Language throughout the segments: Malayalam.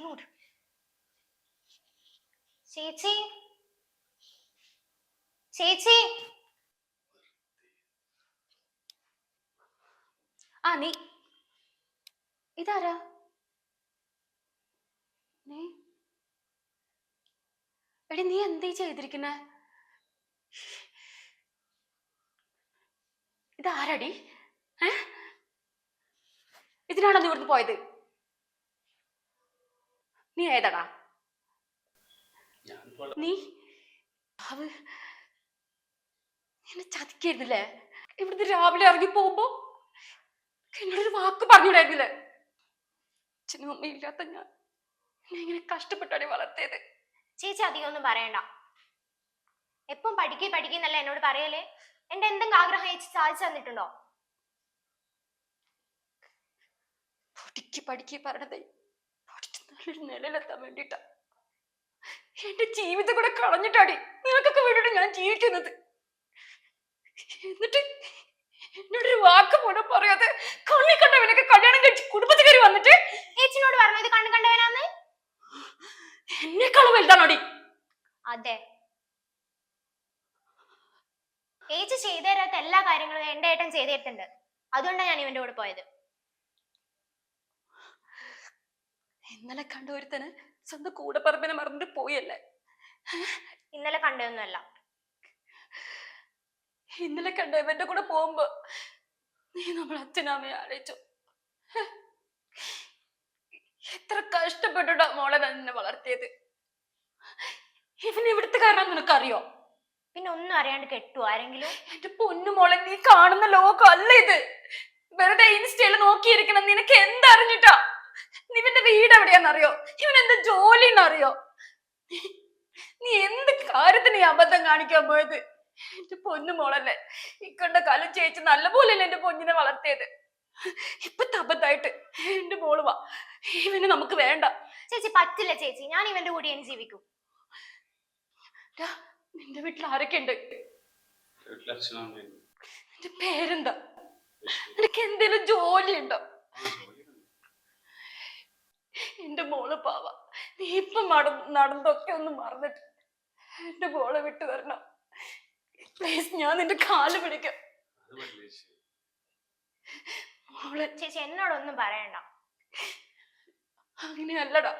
അങ്ങോട്ട്. ചേച്ചി? ചേച്ചി? ആ നീ. ഇതാരാ? നീ? എടി നീ എന്തേ ചെയ്തിരിക്കുന്നെ? ഇതാരടി? ഏ? ഇതിനാണോ നീ ഇവിടുന്ന് പോയത്? നീ ഏതടാ? നീ? അവ എന്നെ ചതിക്കായിരുന്നില്ലേ ഇവിടുന്ന് രാവിലെ ഇറങ്ങി പോകുമ്പോ എന്നോടൊരു വാക്ക് പറഞ്ഞൂടായിരുന്നില്ലേ അച്ഛനും അമ്മയും ഇല്ലാത്ത ഞാൻ എന്നെ ഇങ്ങനെ കഷ്ടപ്പെട്ടാണ് വളർത്തിയത്? ചേച്ചി അധികം ഒന്നും പറയണ്ട. എപ്പം പഠിക്കേ പഠിക്കുന്നല്ല എന്നോട് പറയലേ എന്റെ എന്തെങ്കിലും ആഗ്രഹം ചേച്ചി സാധിച്ചു തന്നിട്ടുണ്ടോ? പഠിക്ക് പഠിക്ക് പറഞ്ഞതേ. നല്ലൊരു നിലയിലെത്താൻ വേണ്ടിട്ടാ എന്റെ ജീവിതം കൂടെ കളഞ്ഞിട്ടാടി നിങ്ങൾക്കൊക്കെ വേണ്ടിട്ട് ഞാൻ ജീവിക്കുന്നത്. എന്നിട്ട് എന്നോടൊരു വാക്ക് പോലും പറയാതെ കണ്ണി കണ്ടവനൊക്കെ കല്യാണം കഴിച്ച് കുടുംബത്തിൽ കയറി വന്നിട്ട് ചേച്ചിനോട് പറഞ്ഞത് കണ്ണു കണ്ടവനാന്ന്? എന്നെക്കാളും വലുതാണോടി? അതെ. ചേച്ചി ചെയ്തു തരാത്ത എല്ലാ കാര്യങ്ങളും എന്റെ ഏട്ടൻ ചെയ്തു തരുന്നുണ്ട് അതുകൊണ്ടാണ് ഞാൻ ഇവന്റെ കൂടെ പോയത്. ഇന്നലെ കണ്ട ഒരുത്തന് സ്വന്തം കൂടെ പറമ്പിനെ മറന്നിട്ട് പോയല്ലേ? ഇന്നലെ കണ്ടതൊന്നുമല്ല. ഇന്നലെ കണ്ട ഇവന്റെ കൂടെ പോകുമ്പോ നീ നമ്മൾ അച്ഛനമ്മയെ ആലോചിച്ചു. എത്ര കഷ്ടപ്പെട്ടിട്ടാ മോളെ തന്നെ വളർത്തിയത്? ഇവന് ഇവിടുത്തെ കാരണം നിനക്കറിയോ? പിന്നെ ഒന്നും അറിയാണ്ട് കെട്ടു ആരെങ്കിലും? എന്റെ പൊന്നു മോളെ നീ കാണുന്ന ലോകം അല്ല ഇത്. വെറുതെ ഇൻസ്റ്റയിൽ നോക്കിയിരിക്കണം. നിനക്ക് എന്തറിഞ്ഞിട്ടാ ഇവന്റെ വീട് എവിടെയാന്നറിയോ ഇവൻ എന്ത് ജോലി എന്നറിയോ നീ എന്ത് കാര്യത്തിന് ഈ അബദ്ധം കാണിക്കാൻ പോയത്? എന്റെ പൊന്നു മോളല്ലേ ഇക്കണ്ട കാലം ചേച്ചി നല്ല പോലെയല്ലേ എന്റെ പൊന്നിനെ വളർത്തിയത്? ഇപ്പൊ തപത്തായിട്ട് എന്റെ മോൾ വാ. ഇവന് നമുക്ക് വേണ്ട. ചേച്ചി പറ്റില്ല ചേച്ചി. ഞാൻ ഇവന്റെ കൂടെ ഞാൻ ജീവിക്കും. നിന്റെ വീട്ടിൽ ആരൊക്കെ ഉണ്ട്. എന്റെ പേരെന്താ? നിനക്ക് എന്തേലും ജോലി ഉണ്ടോ എന്റെ മോൾ പാവ നീ ഇപ്പൊ നടന്നതൊക്കെ ഒന്ന് മറന്നിട്ട് എന്റെ ബോളെ വിട്ടു തരണം പ്ലീസ് ഞാൻ നിന്റെ കാൽ പിടിക്കാം. ചേച്ചി. എന്നോടൊന്നും പറയണ്ട. അങ്ങനെയല്ലടാ.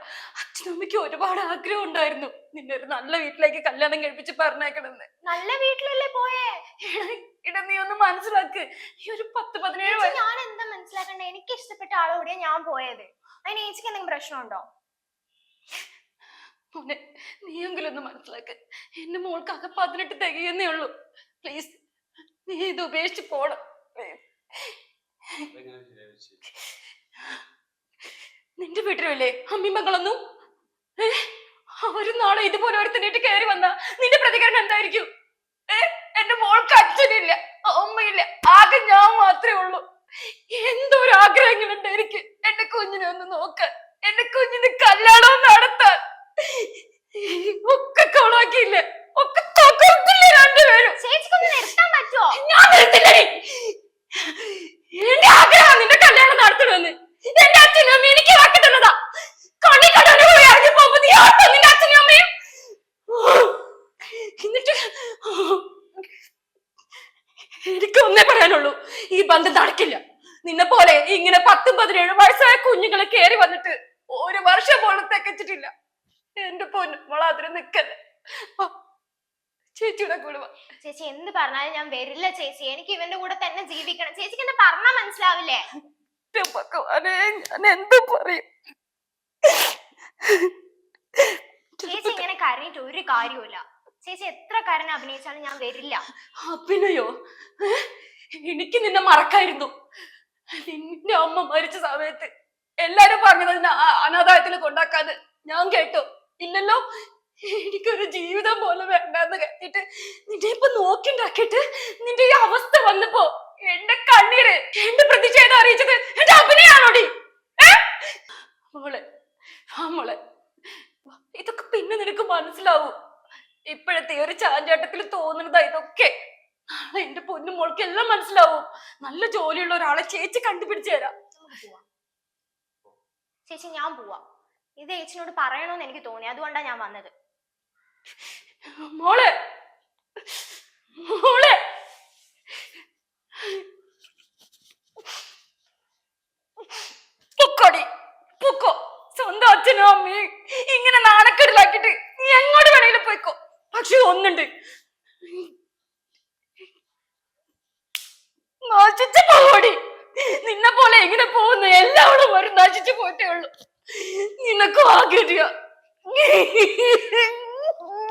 അച്ഛനമ്മയ്ക്ക് ഒരുപാട് ആഗ്രഹം ഉണ്ടായിരുന്നു. നിന്നെ ഒരു നല്ല വീട്ടിലേക്ക് കല്യാണം കഴിപ്പിച്ച് പറഞ്ഞേക്കണെന്ന് നല്ല വീട്ടിലല്ലേ പോയേ? എടാ നീ ഒന്ന് മനസ്സിലാക്ക്. ഈ ഒരു പത്ത് പതിനേഴ് ഞാൻ എന്താ മനസ്സിലാക്കണ്ട? എനിക്ക് ഇഷ്ടപ്പെട്ട ആളോടെയാ ഞാൻ പോയത്. അതിന് ഏച്ചിക്ക് എന്തെങ്കിലും പ്രശ്നമുണ്ടോ? മോനെ നീയെങ്കിലും ഒന്ന് മനസ്സിലാക്ക്. എന്റെ മോൾക്ക് ആകെ പതിനെട്ട് തികയുന്നേ ഉള്ളൂ. പ്ലീസ് നീ ഇത് ഉപേക്ഷിച്ച് പോണം. നിന്റെ വീട്ടിലല്ലേ അമ്മയും മകളൊന്നും? അവരും നാളെ ഇതുപോലെ ഒരുത്തനായിട്ട് കയറി വന്ന നിന്റെ പ്രതികരണം എന്തായിരിക്കും? എന്റെ മോൾക്ക് അച്ഛനില്ല അമ്മയില്ല ആകെ ഞാൻ മാത്രമേ ഉള്ളൂ. എന്തൊരു ആഗ്രഹങ്ങളുണ്ട് എനിക്ക്? എന്റെ കുഞ്ഞിനെ ഒന്ന് നോക്കാൻ എന്റെ കുഞ്ഞിന് കല്യാണം നടത്താൻ ഒക്കെ കൊളാക്കിയില്ലേ? ഒക്കെ തകർത്തില്ലേ രണ്ടുപേരും? ചേച്ചിക്കൊന്ന് നിർത്താൻ പറ്റുമോ ഞാൻ നിർത്തില്ലടി എന്റെ ആഗ്രഹം നിന്റെ കല്യാണം നടത്തണമെന്ന്. എന്റെ അച്ഛനും അമ്മയും എനിക്ക് വാക്കി തന്നതാ. കണ്ണി കടന്നു പോയി അറിഞ്ഞു പോകുമ്പോ നീ ഓർത്തോ നിന്റെ അച്ഛനും അമ്മയും? എന്നിട്ട് എനിക്ക് ഒന്നേ പറയാനുള്ളൂ ഈ ബന്ധം നടക്കില്ല. നിന്നെ പോലെ ഇങ്ങനെ പത്തും പതിനേഴ് വയസ്സായ കുഞ്ഞുങ്ങളെ കയറി വന്നിട്ട് ഒരു വർഷം പോലും തികച്ചിട്ടില്ല. എന്റെ പൊന്നു മോളെ അതിന് നിക്കല്ലേ? ചേച്ചിയുടെ കൂടെ വാ. ചേച്ചി എന്ത് പറഞ്ഞാലും ഞാൻ വരില്ല ചേച്ചി. എനിക്ക് ഇവന്റെ കൂടെ തന്നെ ജീവിക്കണം. ചേച്ചിക്ക് എന്നെ പറഞ്ഞാൽ മനസ്സിലാവില്ലേ? എന്റെ ഭഗവാനെ ഞാൻ എന്ത് പറയും? ചേച്ചി ഇങ്ങനെ കരഞ്ഞിട്ട് ഒരു കാര്യവുമില്ല. ചേച്ചി എത്ര കരഞ്ഞ് അഭിനയിച്ചാലും ഞാൻ വരില്ല. അഭിനയോ? ഏ? എനിക്ക് നിന്നെ മറക്കായിരുന്നു. നിന്റെ അമ്മ മരിച്ച സമയത്ത് എല്ലാരും പറഞ്ഞത് നിന്നെ ആ അനാഥാലയത്തിൽ കൊണ്ടാക്കാന്ന് ഞാൻ കേട്ടു. ഇല്ലല്ലോ. എനിക്കൊരു ജീവിതം പോലെ വേണ്ടെന്ന് കരുതിട്ട് നിന്റെ ഇപ്പൊ നോക്കിണ്ടാക്കിട്ട് നിന്റെ ഈ അവസ്ഥ വന്നപ്പോ എന്റെ കണ്ണീര് എന്റെ പ്രതിഷേധം അറിയിച്ചത് എന്റെ അഭിനയാണോടി? മോളെ മോളെ ഇതൊക്കെ പിന്നെ നിനക്ക് മനസ്സിലാവൂ. ഇപ്പോഴത്തെ ഒരു ചാഞ്ചാട്ടത്തിൽ തോന്നുന്നതാ ഇതൊക്കെ. നാളെ എന്റെ പൊന്നു മോൾക്ക് എല്ലാം മനസ്സിലാവും. നല്ല ജോലിയുള്ള ഒരാളെ ചേച്ചി കണ്ടുപിടിച്ചു തരാം. ചേച്ചി ഞാൻ പോവാം. ഇത് ഏച്ചിനോട് പറയണമെന്ന് എനിക്ക് തോന്നി. അതുകൊണ്ടാണ് ഞാൻ വന്നത്. മോളെ. മോളെ. പൊക്കോടി. പൊക്കോ. സ്വന്തം അച്ഛനും അമ്മയും ഇങ്ങനെ നാണക്കെടിലാക്കിട്ട് നീ എങ്ങോട്ട് വേണേലും പോയിക്കോ. പക്ഷെ ഒന്നുണ്ട്. നശിച്ചു പോടി. നിന്നെ പോലെ എങ്ങനെ പോകുന്നു എല്ലാവരും വരും നശിച്ചു പോയിട്ടേ ഉള്ളൂ. നിനക്കും ആഗ്രഹ